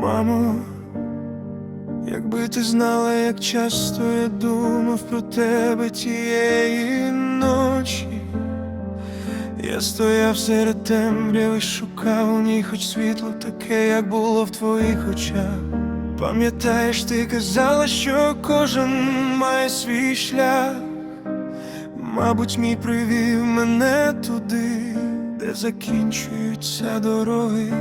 Мамо, якби ти знала, як часто я думав про тебе тієї ночі. Я стояв серед темряви, шукав у ній хоч світло таке, як було в твоїх очах. Пам'ятаєш, ти казала, що кожен має свій шлях. Мабуть, мій привів мене туди, де закінчуються дороги.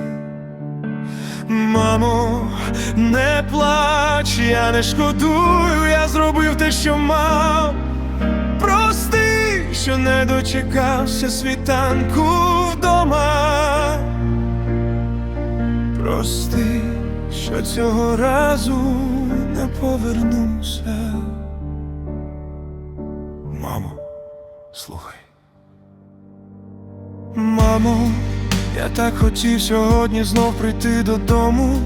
Мамо, не плач, я не шкодую, я зробив те, що мав. Прости, що не дочекався світанку вдома. Прости, що цього разу не повернуся. Мамо, слухай. Мамо, я так хотів сьогодні знов прийти додому,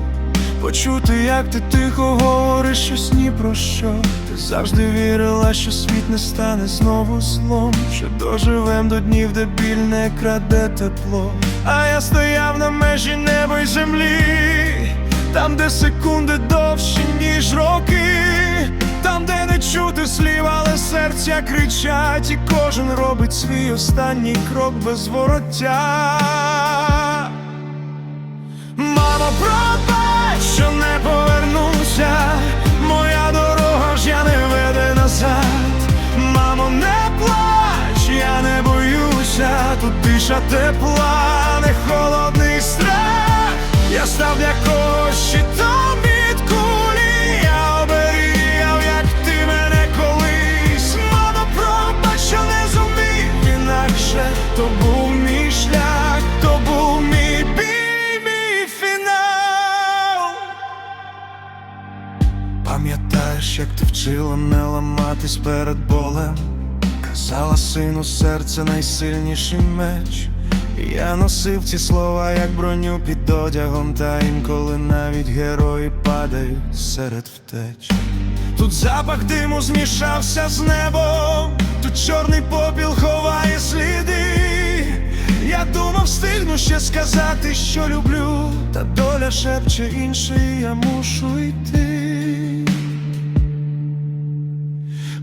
почути, як ти тихо говориш щось ні про що. Ти завжди вірила, що світ не стане знову злом, що доживем до днів, де біль не краде тепло. А я стояв на межі неба й землі, там, де секунди довші, ніж роки. Чути слів, але серця кричать, і кожен робить свій останній крок без вороття. Мамо, пробач, що не повернуся, моя дорога ж я не веде назад. Мамо, не плач, я не боюся, тут тиша тепла, не холодний страх. Я став для когось вчила не ламатись перед болем? Казала сину, серце найсильніший меч. Я носив ці слова, як броню під одягом, та інколи навіть герої падають серед втеч. Тут запах диму змішався з небом, тут чорний попіл ховає сліди. Я думав, встигну ще сказати, що люблю, та доля шепче інше, і я мушу йти.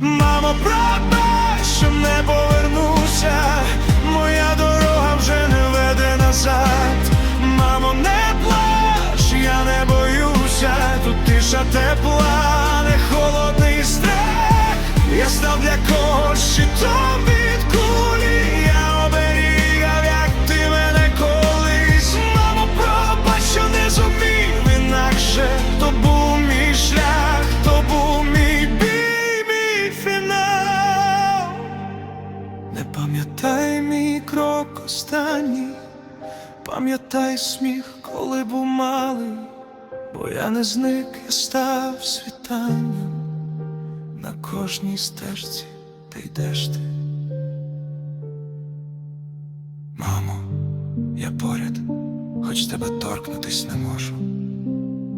Мамо, пробач, що не повернуся, моя дорога вже не веде назад. Мамо, не плач, я не боюся, тут тиша тепла, не холодний страх. Я став для когось щитом пам'ятай сміх, коли був малий, бо я не зник, я став світанням на кожній стежці, де йдеш ти. Мамо, я поряд, хоч тебе торкнутись не можу.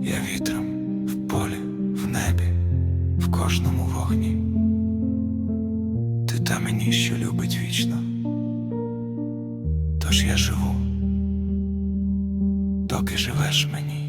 Я вітром в полі, в небі, в кожному вогні. Ти та мені, що любить вічно. Тож я живу, доки живеш мені.